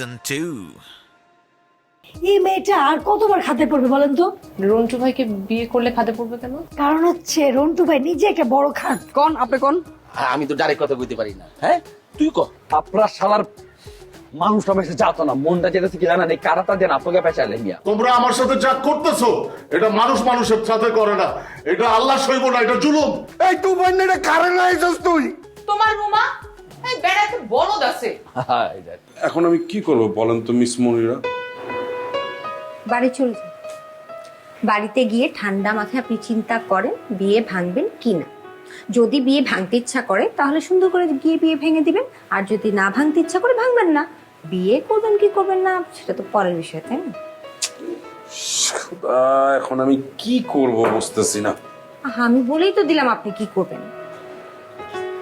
Season 2. এই মেয়েটা আর কতবার খাতে পড়বে বলেন তো? রন্টু ভাইকে বিয়ে করলে খাতে পড়বে কেন? কারণ হচ্ছে রন্টু ভাই নিজে একটা বড় খাত কোন আপনি কোন? হ্যাঁ, আমি তো ডাইরেক্ট কথা কইতে পারি না। হ্যাঁ? তুই ক? আপনার শালার মানুষটা বেশি যাতো না মনটা যেতেছে কি জানা নেই কারাটা দেন আপনাকে মিয়া। তোমরা আমার সাথে যা করতেছো এটা মানুষ মানুষের সাথে করে না। এটা আল্লাহ সইব না এটা জুলুম। এই তুই বোন এটা কারে লাইছস তুই? তোমার রুমা বেড়াতে বলদ আছে। এখন আমি কি করব বলেন তো মিস মনিরা? বাড়ি চলে যান। বাড়িতে গিয়ে ঠান্ডা মাথায় আপনি চিন্তা করেন বিয়ে ভাঙবেন কি না। যদি বিয়ে ভাঙতে ইচ্ছা করে তাহলে সুন্দর করে গিয়ে বিয়ে ভেঙে দিবেন। আর যদি না ভাঙতে ইচ্ছা করে ভাঙবেন না। বিয়ে করবেন কি করবেন না সেটা তো পরের বিষয় তাই না? এখন আমি কি করব বুঝতেছি না। আমি বলেই তো দিলাম আপনি কি করবেন।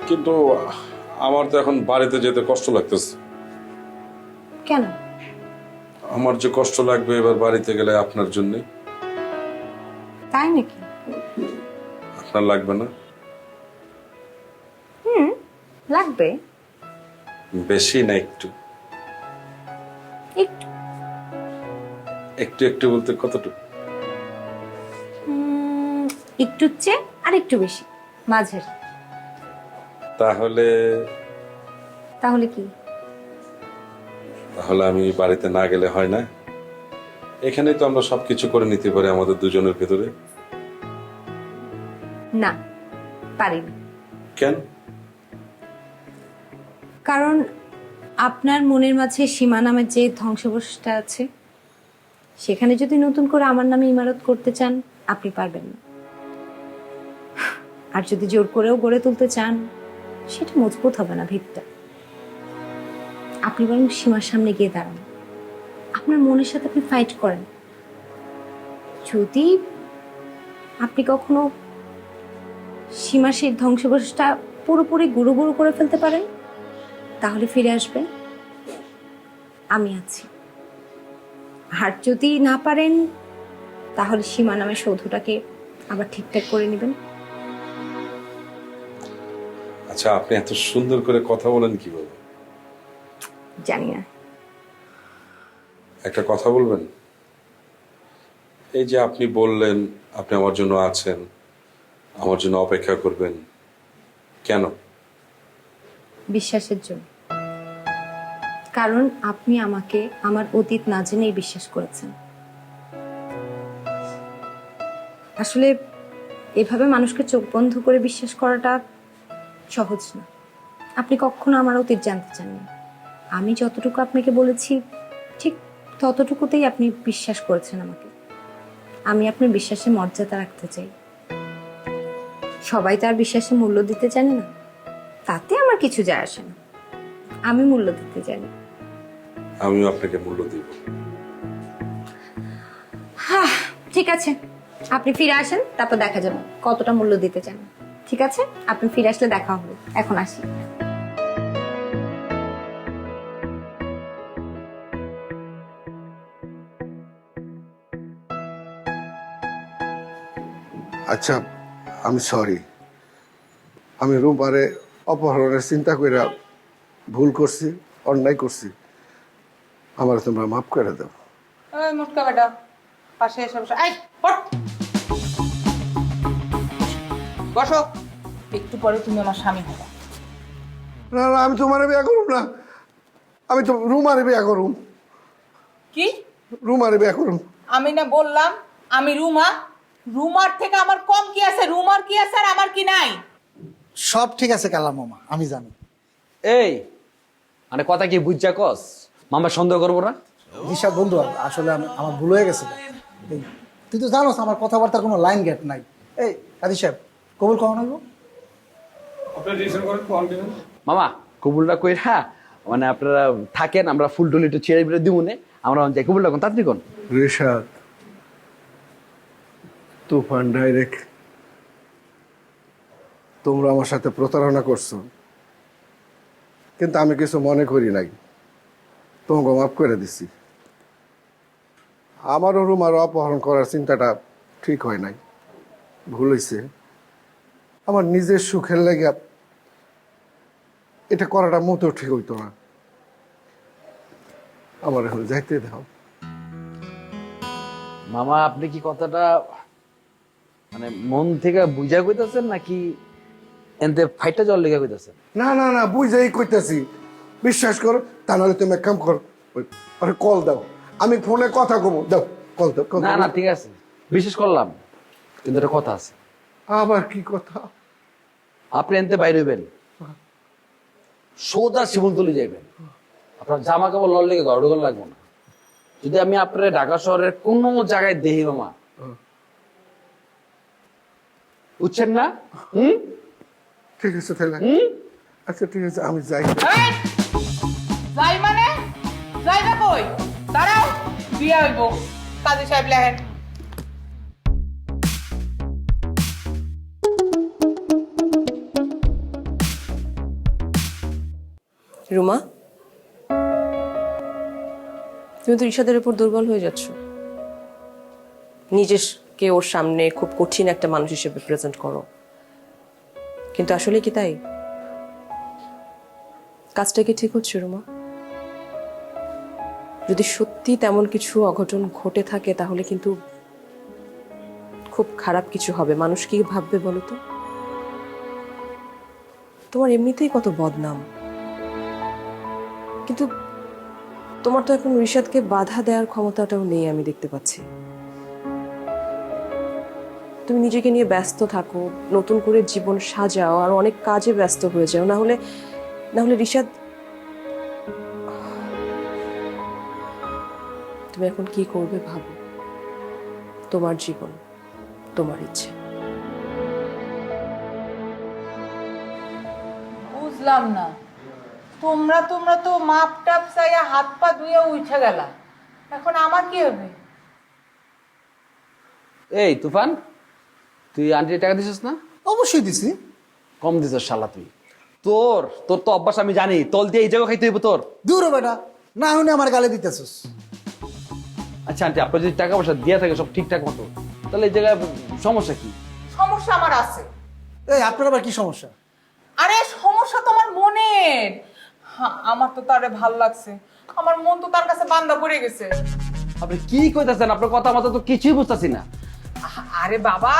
কিন্তু আমার তো এখন বাড়িতে যেতে কষ্ট লাগতেছে। কেন? আমার যে কষ্ট লাগবে এবার বাড়িতে গেলে আপনার জন্য। তাই নাকি? আপনার লাগবে না? হুম লাগবে। বেশি না একটু? একটু। একটু একটু বলতে কতটুকু? উম, একটুর চেয়ে আর একটু বেশি। মাঝের। তাহলে তাহলে কি? তাহলে আমি বাড়িতে না গেলে হয় না? এখানেই তো আমরা সবকিছু করে নিতে পারি আমাদের দুজনের ভেতরে। না পারি কেন? কারণ আপনার মনের মাঝে সীমা নামের যে ধ্বংসবশটা আছে সেখানে যদি নতুন করে আমার নামে ইমারত করতে চান আপনি পারবেন না। আর যদি জোর করেও গড়ে তুলতে চান সেটা মজবুত হবে না ভিতটা আপনি বরং সীমার সামনে গিয়ে দাঁড়ান। আপনার মনের সাথে আপনি ফাইট করেন। যদি আপনি কখনো সীমা সেই ধ্বংসবশটা পুরোপুরি গুঁড়ো গুঁড়ো করে ফেলতে পারেন, তাহলে ফিরে আসবেন। আমি আছি। আর যদি না পারেন, তাহলে সীমা নামের সৌধটাকে আবার ঠিকঠাক করে নেবেন। আচ্ছা আপনি এত সুন্দর করে কথা বলেন কীভাবে জানি না। একটা কথা বলবেন? এই যে আপনি বললেন আপনি আমার জন্য আছেন আমার জন্য অপেক্ষা করবেন কেন? বিশ্বাসের জন্য। কারণ আপনি আমাকে আমার অতীত না জেনেই বিশ্বাস করেছেন। আসলে এভাবে মানুষকে চোখ বন্ধ করে বিশ্বাস করাটা সহজ না। আপনি কখনো আমার অতীত জানতে চাননি। আমি যতটুকু আপনাকে বলেছি ঠিক ততটুকুতেই আপনি বিশ্বাস করেছেন আমাকে। আমি আপনার বিশ্বাসে মর্যাদা রাখতে চাই। সবাই তার বিশ্বাসে মূল্য দিতে জানে না। তাতে আমার কিছু যায় আসে না। আমি মূল্য দিতে জানি। আমিও আপনাকে মূল্য দিব। হাহ, ঠিক আছে। আপনি ফিরে আসেন তারপর দেখা যাবে কতটা মূল্য দিতে চান। ঠিক আছে? আপনি ফিরে আসলে দেখা হবে। এখন আসি। আচ্ছা আমি সরি আমি রুমারে অপহরণের চিন্তা করে ভুল করছি অন্যায় করছি। আমার তোমরা মাফ করে দাও। এই মোটকা বেটা পাশে এসে বসে। এই বসো। একটু পরে তুমি আমার স্বামী হবে। না না আমি তোমার বিয়া করুম না। আমি তো রুমারে বিয়া করুম। কি? রুমারে বিয়া করুম। আমি না বললাম আমি রুমা। রুমার থেকে আমার কম কি আছে? রুমার কি আছে আর আমার কি নাই? সব ঠিক আছে কালাম মামা আমি জানি। এই মানে কথা কি বুঝছা কস? মামা সন্দেহ করব না? দিশা বন্ধু আসলে আমি- আমার ভুল হয়ে গেছে। এই, তুই তো জানোস আমার কথাবার্তার কোনো লাইন গেট নাই। এই কাদি সাহেব কবুল কখন হইব মামা কবুলটা কই হ্যাঁ মানে আপনারা থাকেন আমরা ফুল টুল একটু ছেড়ে বেড়ে দিব নে আমরা যাই কবুলটা কোন তাড়াতাড়ি কোন? রেশাদ তুফান ডাইরেক্ট তোমরা আমার সাথে প্রতারণা করছ। কিন্তু আমি কিছু মনে করি নাই। তোমাকে মাফ করে দিছি। আমারও রুমার অপহরণ করার চিন্তাটা ঠিক হয় নাই। ভুল হয়েছে আমার নিজের সুখের লেগে এটা করাটা মোটেও ঠিক হইতো না। আমার এখন যাইতে দাও। মামা আপনি কি কথাটা মানে মন থেকে বুঝা কইতাছেন নাকি এনতে ফাইটটা জল লেগে কইতাছেন? না না না বুঝাই কইতাছি। বিশ্বাস করো তা নাহলে তুমি এক কাম করো আরে কল দাও। আমি ফোনে কথা কমো দাও কল দাও না না ঠিক আছে। বিশেষ করলাম কিন্তু একটা কথা আছে। আবার কি কথা? আপনি এনতে বাইরে হইবেন। সোজা শিবনতলি যাইবেন। আপনার জামা কাপড় লল লেগে গড়গড় লাগবে না? যদি আমি আপনার ঢাকা শহরের কোন জায়গায় দেহি মামা বুঝছেন না? হুম? ঠিক আছে তাহলে। আচ্ছা ঠিক আছে আমি যাই। যাই মানে? যাই না কই? দাঁড়াও বিয়া হইব কাজী সাহেব লেহেন রুমা? তুমি তো ঋষাদের উপর দুর্বল হয়ে যাচ্ছ। নিজেকে ওর সামনে খুব কঠিন একটা মানুষ হিসেবে প্রেজেন্ট করো। কিন্তু আসলে কি তাই? কাজটা কি ঠিক হচ্ছে, রুমা? যদি সত্যি তেমন কিছু অঘটন ঘটে থাকে, তাহলে কিন্তু খুব খারাপ কিছু হবে। মানুষ কি ভাববে বলো তো? তোমার এমনিতেই কত বদনাম। কিন্তু তোমার তো এখন ঋষাদকে বাধা দেওয়ার ক্ষমতাটাও নেই আমি দেখতে পাচ্ছি। তুমি নিজেকে নিয়ে ব্যস্ত থাকো, নতুন করে জীবন সাজাও, আর অনেক কাজে ব্যস্ত হয়ে যাও। না হলে না হলে ঋষাদ তুমি এখন কি করবে ভাবো? তোমার জীবন, তোমার ইচ্ছে। বুঝলাম না। তোমরা তোমরা তো মাপ টাপ চাইয়া হাত পা ধুয়ে উঠে গেলা। এখন আমার কি হবে? এই তুফান তুই আন্টি টাকা দিছিস না? অবশ্যই দিছি। কম দিছিস শালা তুই। তোর তোর তো অভ্যাস আমি জানি তল দিয়ে এই জায়গা খাইতে হইব তোর। দূর বেটা না হলে আমার গালে দিতেছিস। আচ্ছা আন্টি আপনার যদি টাকা পয়সা দিয়ে থাকে সব ঠিকঠাক মতো তাহলে এই জায়গায় সমস্যা কি? সমস্যা আমার আছে। এই আপনার আবার কি সমস্যা? আরে সমস্যা তোমার মনের। হা, আমার তো তারে ভালো লাগছে। আমার মন তো তার কাছে বান্দা পড়ে গেছে। আপনি কি কইতাছেন? আপনার কথা মতো তো কিছুই বুঝতাছি না। আরে বাবা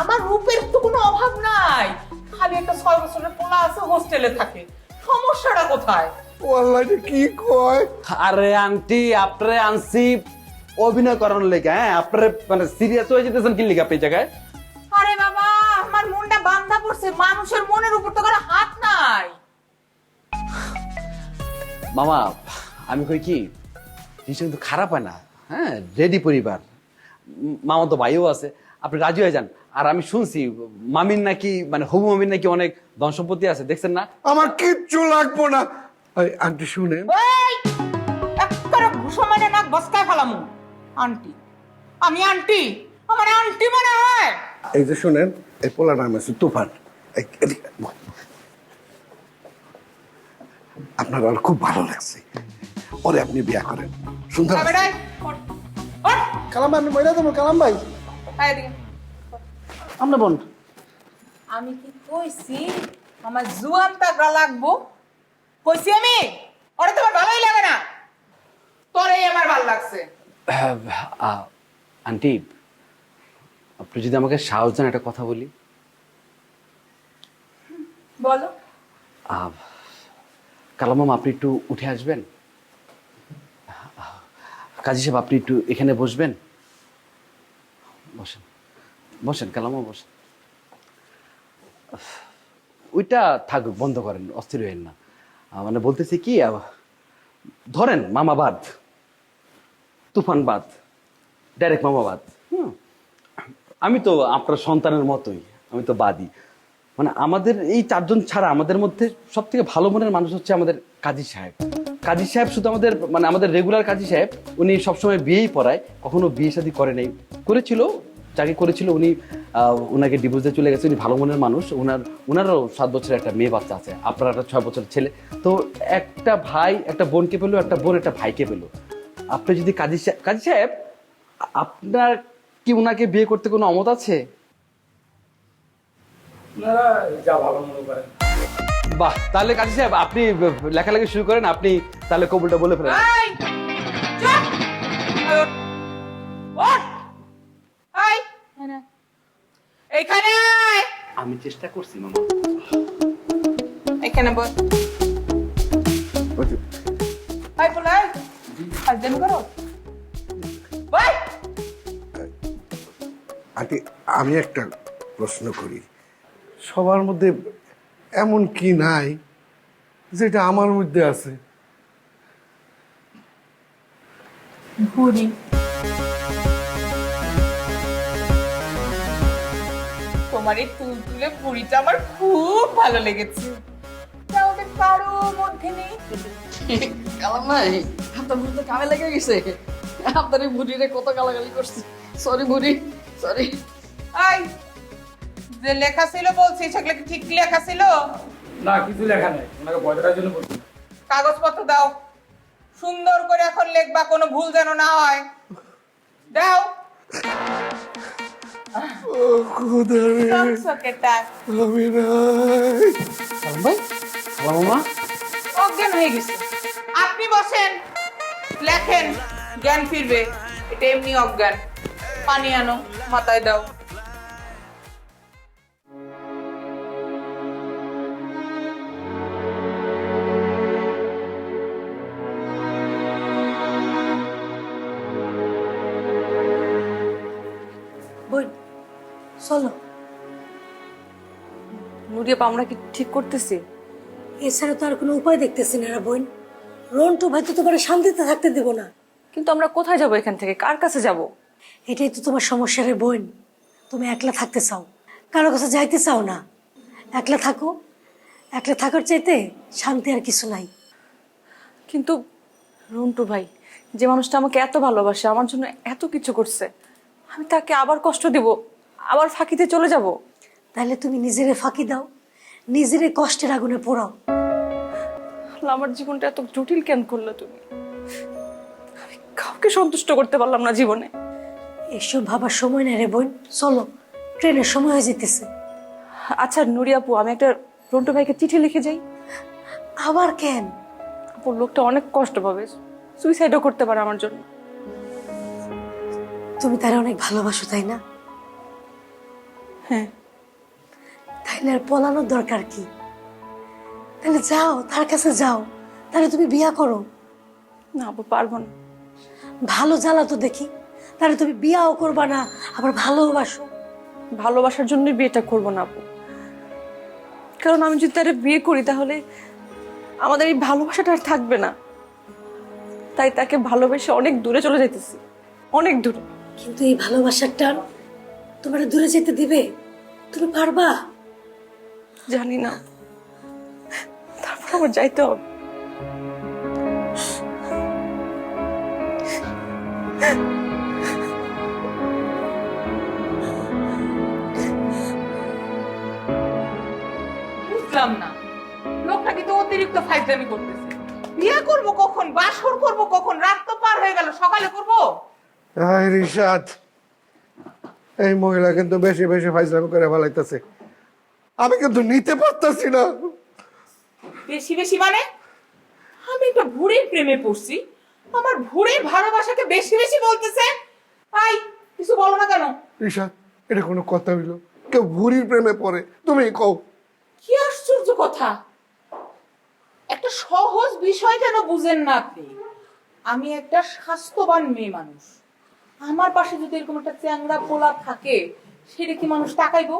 আমার রূপের তো কোনো অভাব নাই। খালি একটা ছয় বছরের পোলা আছে হোস্টেলে থাকে। সমস্যাটা কোথায়? ও আল্লাহ কি কয়? আরে আন্টি আপরে আনছি অভিনয় করানোর লেগে হ্যাঁ? আপরে মানে সিরিয়াস হয়ে যেতেছেন কি লিখে আপনি জায়গায়? আরে বাবা আমার মনটা বান্ধা পড়ছে। মানুষের মনের উপর তো কারও হাত নাই। মামা আমি কই কি জিনিসটা কিন্তু খারাপ হয় না? হ্যাঁ রেডি পরিবার। মামা তো ভাইও আছে। আপনি রাজি হয়ে যান। আর আমি শুনছি মামির নাকি মানে হবু মামির নাকি অনেক ধন সম্পত্তি আছে দেখছেন না? আমার কিচ্ছু লাগবো না। আন্টি শুনেন। এই একবারে মানে নাক বসকায় ফেলামু। আন্টি আমি আন্টি আমার আন্টি মনে হয়। এই যে শুনেন এই পোলা নাম আছে তুফান এই, এদিকে, বল। আপনার আর খুব ভালো লাগছে। ওরে আপনি বিয়া করেন। সুন্দর আছে। কালাম ভাই আমি মহিলা দেবো কালাম ভাই। আমরা বোন। আমি কি কইছি? আমার জুয়ান তাগড়া লাগবো? কইছি আমি? ওরে তোমার ভালোই লাগে না। তোরেই আমার ভালো লাগছে। আন্টি আপনি যদি আমাকে সাহস দেন একটা কথা বলি। বলো। আহ, কালামাম আপনি একটু উঠে আসবেন? কাজী সাহেব, আপনি একটু এখানে বসবেন? বসেন বসেন কালামা বসেন। ওইটা থাকুক, বন্ধ করেন, অস্থির হইেন না। মানে বলতেছি কি ধরেন মামাবাদ তুফানবাদ ডাইরেক্ট মামাবাদ হুম? আমি তো আপনার সন্তানের মতোই, আমি তো বাদী মানে আমাদের এই চারজন ছাড়া আমাদের মধ্যে সব থেকে ভালো মনের মানুষ হচ্ছে আমাদের কাজী সাহেব। কাজী সাহেব শুধু আমাদের মানে আমাদের রেগুলার কাজী সাহেব, উনি সবসময় বিয়েই পড়ায়, কখনো বিয়ে শাদী করে নাই। করেছিল, যাকে করেছিল উনি ওনাকে ডিভোর্স দিয়ে চলে গেছে, উনি ভালো মনের মানুষ ওনার ওনারও সাত বছরের একটা মেয়ে বাচ্চা আছে, আপনার একটা ছয় বছরের ছেলে। তো একটা ভাই, একটা বোনকে পেল, একটা বোন, একটা ভাইকে পেল। আপনি যদি কাজী সাহেব কাজী সাহেব, আপনার কি ওনাকে বিয়ে করতে কোনো অমত আছে? বাহ তাহলে কাজী সাহেব আপনি লেখালেখি শুরু করেন আপনি তাহলে কবুলটা বলে ফেলেন। আয় এখানে। আমি চেষ্টা করছি মামা। এখানে হাজবেন্ড করো। বল আন্টি আমি একটা প্রশ্ন করি। সবার মধ্যে এমন কি নাই যেটা আমার মধ্যে আছে? ঘুরি তোমার এই তুলতুলে পুরিটা আমার খুব ভালো লেগেছে। তা ওদের কারও মধ্যে নেই। কালাম নাই। আপনার বুঝতে কামে লেগে গেছে। আপনার এই বুড়িরে কত গালাগালি করছে। সরি বুড়ি সরি আই যে লেখা ছিল বলছি সেগুলো কি ঠিক লেখা ছিল? না কিছু লেখা নাই। ওনাকে ভয় দেখার জন্য বলছি। কাগজপত্র দাও। সুন্দর করে এখন লেখবা কোনো ভুল যেন না হয়। দাও। ও খোদা। রে, চকচকেটা আমি নাই কালাম ভাই কালাম মামা অজ্ঞান হয়ে গেছে। আপনি বসেন। লেখেন। জ্ঞান ফিরবে। এটা এমনি অজ্ঞান। পানি আনো মাথায় দাও। চলো। নুরিয়াপা আমরা কি ঠিক করতেছি? এছাড়া তো আর কোনো উপায় দেখতেছি না রে বোন। রন্টু ভাই তো তোমার শান্তিতে থাকতে দেবো না। কিন্তু আমরা কোথায় যাব এখান থেকে? কার কাছে যাব? এটাই তো তোমার সমস্যা রে বোন। তুমি একলা থাকতে চাও। কারও কাছে যাইতে চাও না। একলা থাকো। একলা থাকার চাইতে শান্তি আর কিছু নাই। কিন্তু রন্টু ভাই যে মানুষটা আমাকে এত ভালোবাসে আমার জন্য এত কিছু করছে আমি তাকে আবার কষ্ট দিব। আবার ফাঁকিতে চলে যাব? তাহলে তুমি নিজেরে ফাঁকি দাও। নিজেরে কষ্টের আগুনে পোড়াও। আমার জীবনটা এত জটিল কেন করল তুমি? আমি কাউকে সন্তুষ্ট করতে পারলাম না জীবনে। এসব ভাবার সময় নেই রে বোন। চলো ট্রেনের সময় হয়ে যেতেছে আচ্ছা নুরিয়াপু আমি একটা রন্টু ভাইকে চিঠি লিখে যাই। আবার কেন? আপু লোকটা অনেক কষ্ট পাবে। সুইসাইডও করতে পারে আমার জন্য। তুমি তারা অনেক ভালোবাসো তাই না? হ্যাঁ। তাইলে আর পলানোর দরকার কি? তাহলে যাও তার কাছে যাও। তাহলে তুমি বিয়া করো। না আপু পারব না। ভালো জ্বালা তো দেখি। তাহলে তুমি বিয়াও করবা না আবার ভালোবাসো। ভালোবাসার জন্যই বিয়েটা করব না আপু। কারণ আমি যদি তারা বিয়ে করি তাহলে আমাদের এই ভালোবাসাটা আর থাকবে না। তাই তাকে ভালোবেসে অনেক দূরে চলে যাইতেছি। অনেক দূরে। কিন্তু এই ভালোবাসার টান তোমার দূরে যেতে দিবে। তুমি পারবা? জানি না। তারপর আমার যাইতে হবে। বুঝলাম না। লোকটা কিন্তু অতিরিক্ত ফাইজলামি করতেছে। বিয়ে করব কখন? বাসর করব কখন? রাত তো পার হয়ে গেল। সকালে করব? রিশাদ। এই মহিলা কিন্তু বেশি বেশি ফাইজলামি করে ফেলাইতেছে। আমি কিন্তু নিতে পারতাছি না। বেশি বেশি মানে? আমি একটা ভুড়ির প্রেমে পড়ছি। আমার ভুড়ির ভালোবাসাকে বেশি বেশি বলতেছে। আই কিছু বলো না কেন? রিশাদ এটা কোনো কথা হইল। কেউ ভুরির প্রেমে পড়ে তুমি কও। কি আশ্চর্য কথা। একটা সহজ বিষয় কেন বুঝেন না আপনি। আমি একটা স্বাস্থ্যবান মেয়ে মানুষ। আমার পাশে যদি এরকম একটা চ্যাংড়া পোলা থাকে সেটা কি মানুষ তাকাইবো।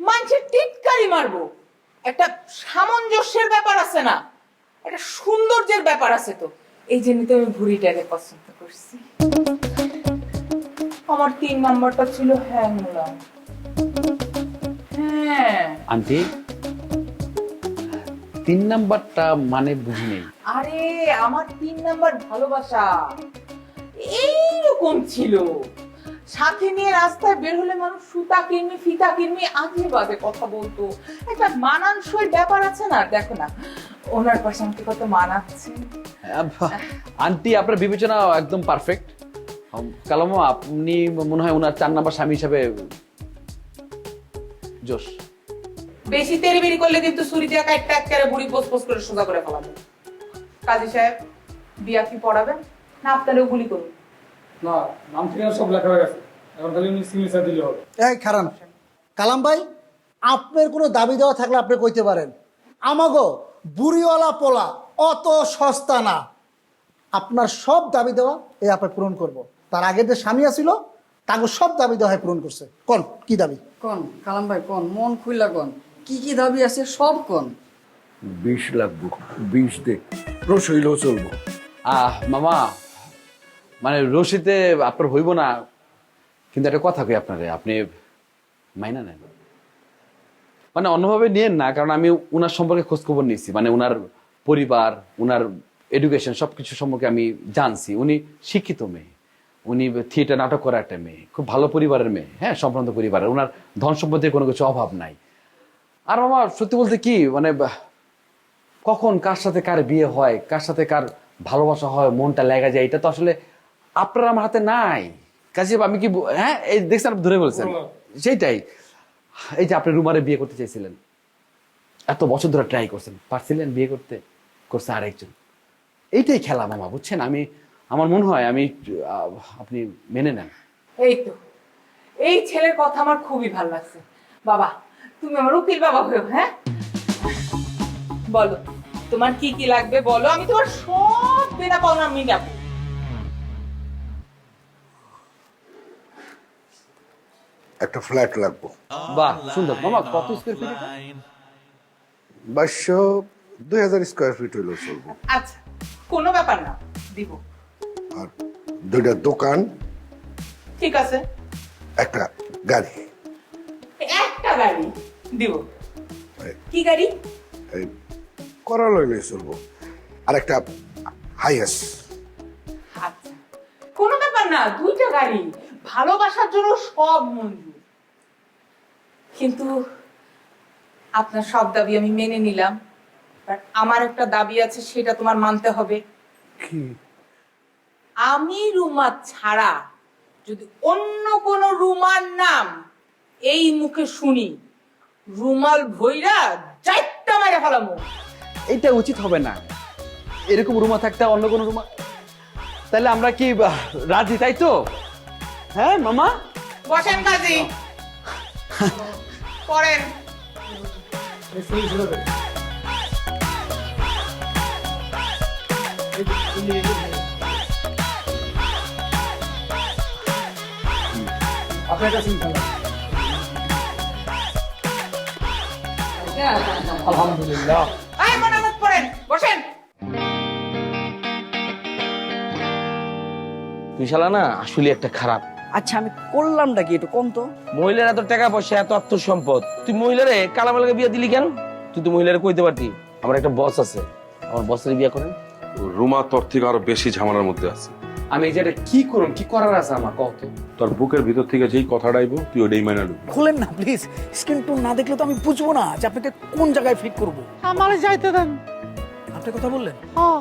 মানুষের টিটকারি মারবো। একটা সামঞ্জস্যের ব্যাপার আছে না। একটা সৌন্দর্যের ব্যাপার আছে তো। এই জন্য তো আমি ভুড়িটাকে পছন্দ করছি। আমার তিন নাম্বারটা ছিল হ্যাঁ মোলাম হ্যাঁ। আন্টি তিন নাম্বারটা মানে বুঝি নেই। আরে আমার তিন নাম্বার ভালোবাসা। এইরকম ছিল। সাথে নিয়ে রাস্তায় বের হলে মানুষ সুতা কিনবি ফিতা কিনবি আজে বাজে কথা বলতো। একটা মানানসই ব্যাপার আছে না দেখো না। ওনার পাশে আমাকে কত মানাচ্ছে। আন্টি আপনার বিবেচনা একদম পারফেক্ট কালামো আপনি মনে হয় ওনার চার নাম্বার স্বামী হিসাবে জোশ। বেশি তেরি বেরি করলে কিন্তু ছুরি দিয়ে কাটটা একেবারে বুড়ি পোস পোস করে সোজা করে ফেলাবো কাজী সাহেব বিয়া কি পড়াবেন? না আপনারও গুলি করুন। না নাম ঠিকানা সব লেখা হয়ে গেছে। এখন খালি উনি সিগনেচার দিলে হবে। এই খারান কালাম ভাই আপনার কোনো দাবি দেওয়া থাকলে আপনি কইতে পারেন। আমাগো বুড়িওয়ালা পোলা অত সস্তা না। আপনার সব দাবি দেওয়া এই আপনি পূরণ করব। তার আগে যে স্বামী আছিল তাকে সব দাবি দেওয়া হয় পূরণ করছে। কোন কি দাবি? কোন কালাম ভাই কোন মন খুইলা কোন? কি কি দাবি আছে সব কোন? বিষ লাগবো বিষ দে। রস হইলেও চলবো। আহ মামা মানে রশিতে আপনার হইব না, কিন্তু একটা কথা কই আপনারে, আপনি মাইনা নেন। মানে অন্যভাবে নিয়েন না, কারণ আমি উনার সম্পর্কে খোঁজখবর নিয়েছি মানে উনার পরিবার, উনার এডুকেশন সবকিছু সম্পর্কে আমি জানছি। উনি শিক্ষিত মেয়ে, উনি থিয়েটার নাটক করা একটা মেয়ে, খুব ভালো পরিবারের মেয়ে হ্যাঁ সম্ভ্রান্ত পরিবারের। ওনার ধন সম্পত্তির কোনো কিছু অভাব নাই। আর মামা সত্যি বলতে কি মানে কখন কার সাথে কার বিয়ে হয়, কার সাথে কার ভালোবাসা হয়, মনটা লেগে যায়, এটা তো আসলে আপনার আমার হাতে নাই। কাজে আমি কি হ্যাঁ? এই দেখছেন আপনি ধরে বলছেন। সেইটাই। এই যে আপনি রুমারে বিয়ে করতে চাইছিলেন এত বছর ধরে ট্রাই করছেন পারছিলেন বিয়ে করতে? করছে আরেকজন। এইটাই খেলা মামা বুঝছেন? আমি আমার মনে হয় আমি আপনি মেনে নেন। এই তো। এই ছেলের কথা আমার খুবই ভালো লাগছে। বাবা তুমি আমার উকিল বাবা হয়েও হ্যাঁ? বলো তোমার কি কি লাগবে বলো? আমি তোমার সব দেনা পাওনা মিটাবো। একটা ফ্ল্যাট লাগবো। বাহ সুন্দর। মামা কত স্কোয়ার ফিট বাইশশো দুই হাজার স্কোয়ার ফিট হইলেও চলবো। আচ্ছা কোনো ব্যাপার না দিব। আর দুইটা দোকান ঠিক আছে। একটা গাড়ি। একটা গাড়ি দিব। কি গাড়ি? এই করা লইলেই চলবো। আর একটা হাইয়েস আচ্ছা কোনো ব্যাপার না দুইটা গাড়ি। ভালোবাসার জন্য সব মঞ্জুর। কিন্তু আপনার সব দাবি আমি মেনে নিলাম বাট আমার একটা দাবি আছে সেটা তোমার মানতে হবে। কি? আমি রুমা ছাড়া যদি অন্য কোন রুমার নাম এই মুখে শুনি রুমাল ভৈরা চারটা মেরে ফেলামো। এটা উচিত হবে না। এরকম রুমা থাকতে অন্য কোনো রুমা তাহলে আমরা কি আহ, রাজি তাই তো? হ্যাঁ মামা? বসেন কাজী করে আপনার কাছে আলহামদুলিল্লাহ। আয় মনামত করেন বসেন। তুই শালা না আসলে একটা খারাপ আচ্ছা আমি করলামটা কি একটু কম তো? মহিলার এত টাকা পয়সা এত আত্মসম্পদ। তুই মহিলারে কালামালাকে বিয়ে দিলি কেন? তুই তো মহিলারে কইতে পারতি। আমার একটা বস আছে। আমার বসের বিয়ে করেন। রুমা তোর থেকে আরও বেশি ঝামেলার মধ্যে আছে। আমি এই যেটা কি করুন কি করার আছে আমার কত তোর বুকের ভিতর থেকে যেই কথাটা আইবো তুই ওটাই মাইনা নিবি খুলেন না প্লিজ স্ক্রিন টুন না দেখলে তো আমি বুঝব না যে আপনাকে কোন জায়গায় ফিট করব। আমার যাইতে দেন। আপনি কথা বললেন? হ্যাঁ